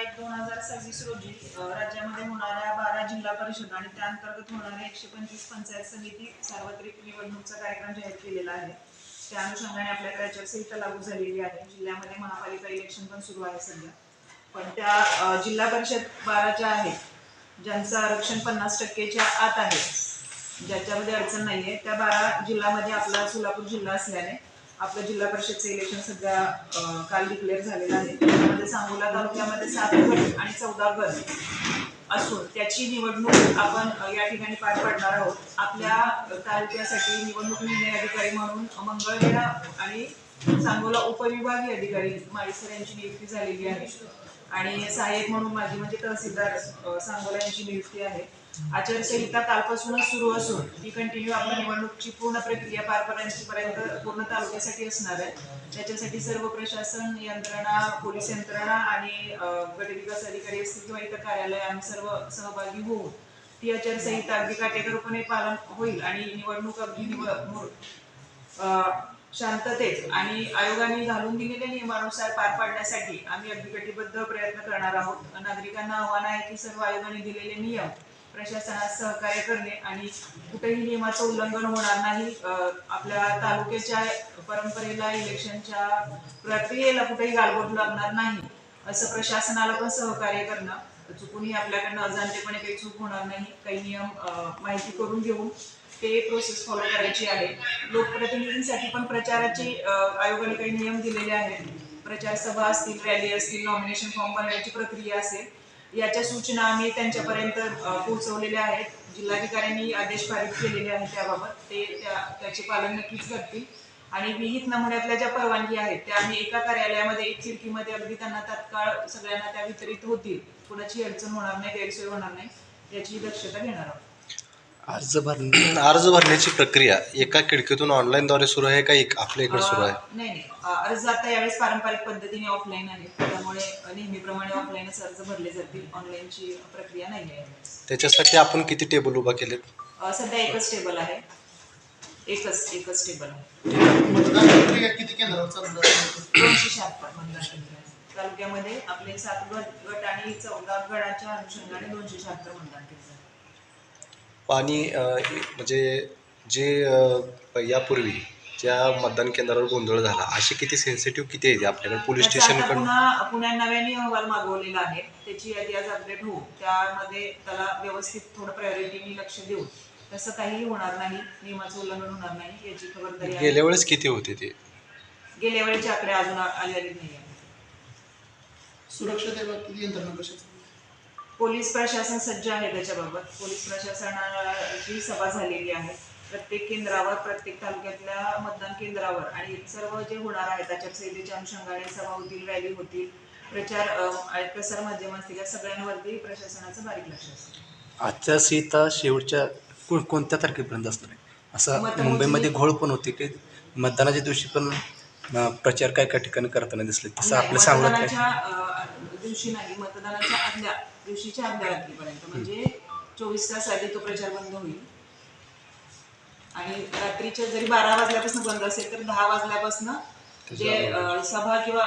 एक दोन हजार सव्वीस रोजी राज्यामध्ये होणाऱ्या बारा जिल्हा परिषद आणि त्या अंतर्गत होणाऱ्या एकशे पंचवीस पंचायत समिती सार्वत्रिक निवडणूकचा कार्यक्रम जाहीर केलेला आहे. त्या अनुषंगाने आपल्याकडे आचारसंहिता लागू झालेली आहे. जिल्ह्यामध्ये महापालिका इलेक्शन पण सुरू आहे सध्या. पण त्या जिल्हा परिषद बारा ज्या आहेत ज्यांचं आरक्षण पन्नास टक्केच्या आत आहे ज्याच्यामध्ये अडचण नाही आहे त्या बारा जिल्ह्यामध्ये आपला सोलापूर जिल्हा असल्याने आपलं जिल्हा परिषदचं इलेक्शन सध्या काल डिक्लेअर झालेलं आहे. त्यामध्ये सांगोला तालुक्यामध्ये सात गट आणि चौदा गट असून त्याची निवडणूक आपण या ठिकाणी पार पाडणार आहोत. आपल्या तालुक्यासाठी निवडणूक निर्णय अधिकारी म्हणून मंगळवेढा आणि सांगोला उपविभागीय अधिकारी माळीसर यांची नियुक्ती झालेली आहे. आणि सहाय्यक म्हणून माझी म्हणजे तहसीलदार सांगोला यांची नियुक्ती आहे. आचारसंहिता कालपासूनच सुरू असून ती कंटिन्यू आपल्या निवडणूकची पूर्ण प्रक्रिया पार पडण्यापर्यंत पूर्ण तालुक्यासाठी असणार आहे. त्याच्यासाठी सर्व प्रशासन यंत्रणा पोलीस यंत्रणा आणि गटविकास अधिकारी असतील किंवा इतर कार्यालय आम्ही सर्व सहभागी होऊन ती आचारसंहिता अगदी काटेकोरपणे पालन होईल आणि निवडणूक अगदी निवड शांततेत आणि आयोगाने घालून दिलेल्या नियमानुसार पार पाडण्यासाठी आम्ही अगदी कटिबद्ध प्रयत्न करणार आहोत. नागरिकांना आव्हान आहे की सर्व आयोगाने दिलेले नियम प्रशासनास सहकार्य करणे आणि कुठेही नियमाचं उल्लंघन होणार नाही. आपल्या तालुक्याच्या परंपरेला इलेक्शनच्या प्रक्रियेला कुठेही गालबोट लागणार नाही असं प्रशासनाला पण सहकार्य करणं चुकूनही आपल्याकडनं अजाणतेपणे काही चूक होणार नाही. काही नियम माहिती करून घेऊन ते प्रोसेस फॉलो करायची आहे. लोकप्रतिनिधींसाठी पण प्रचाराचे आयोगाने काही नियम दिलेले आहेत. प्रचार सभा असतील रॅली असतील नॉमिनेशन फॉर्म भरण्याची प्रक्रिया असेल याच्या सूचना आम्ही त्यांच्यापर्यंत पोहोचवलेल्या आहेत. जिल्हाधिकाऱ्यांनी आदेश पारित केलेले आहेत त्याबाबत. ते त्या त्याचे पालन नक्कीच करतील. आणि विहित नमुन्यातल्या ज्या परवानगी आहेत त्या आम्ही एका कार्यालयामध्ये एक खिडकीमध्ये अगदी त्यांना तात्काळ सगळ्यांना त्या वितरित होतील. कुणाची अडचण होणार नाही गैरसोय होणार नाही याची दक्षता घेणार आहोत. अर्ज भर अर्ज भरण्याची प्रक्रिया एका खिडकीतून ऑनलाईनद्वारे सुरू आहे का एक आपल्या इकडे सुरू आहे? नाही नाही. अर्ज आता यावेळेस पारंपरिक पद्धतीने ऑफलाईन आहे. त्यामुळे नेहमीप्रमाणे ऑफलाईनच अर्ज भरले जातील. ऑनलाईनची प्रक्रिया नाही आहे. त्याच्यासाठी आपण किती टेबल उभा केलेत? सध्या एकच टेबल आहे. एकच एकच टेबल आहे मतदान प्रक्रिया किती केंद्रावर चालणार दोनशे शहात्तर मतदान केंद्र आहे. तालुक्यामध्ये आपले सात गट गट आणि चौदा गटाच्या अनुषंगाने दोनशे शहात्तर मतदान केंद्र आहे. अं, म्हणजे जे अं, यापूर्वी ज्या मतदान केंद्रावर गोंधळ झाला असे किती सेन्सिटिव्ह किती आहे आपल्याकडे पोलीस त्याचा आता स्टेशनकडून पुन्हा पुन्हा नव्याने अहवाल मागवलेला आहे त्याची यादी आज अपडेट होऊ त्यामध्ये त्याला व्यवस्थित थोडं प्रायोरिटीने लक्ष देऊ तसं काहीही होणार नाही नियमाचं उल्लंघन होणार नाही याची खबरदारी आहे. गेल्या वेळेस किती होते ते गेल्या वेळेचे आकडे अजून आ- आलेले नाही आहेत. सुरक्षते बाबतीत यंत्रणा कशा पोलीस प्रशासन सज्ज आहे त्याच्याबाबत पोलीस प्रशासनाची सभा झालेली आहे प्रत्येक केंद्रावर प्रत्येक तालुक्यातल्या मतदान केंद्रावर आणि सर्व जे होणार आहेत आचारसंहितेच्या अनुषंगाने सभा होतील रॅली होतील प्रचार अं, आणि प्रसार माध्यम असतील या सगळ्यांवरती प्रशासनाचं बारीक लक्ष असतं आचारसंहिता शेवटच्या कोण कोणत्या तारखेपर्यंत असणार आहे असं मुंबईमध्ये घोळ पण होते की मतदानाच्या दिवशी पण प्रचार काय काय ठिकाणी करताना दिसले? तसं आपलं सांगण्यात काय? दिवशी नाही मतदानाच्या आदल्या दिवशीच्या आदल्या रात्रीपर्यंत. म्हणजे चोवीस तास आधी तो प्रचार बंद होईल. आणि रात्रीच्या जरी बारा वाजल्यापासून बंद असेल तर दहा वाजल्यापासून जे सभा किंवा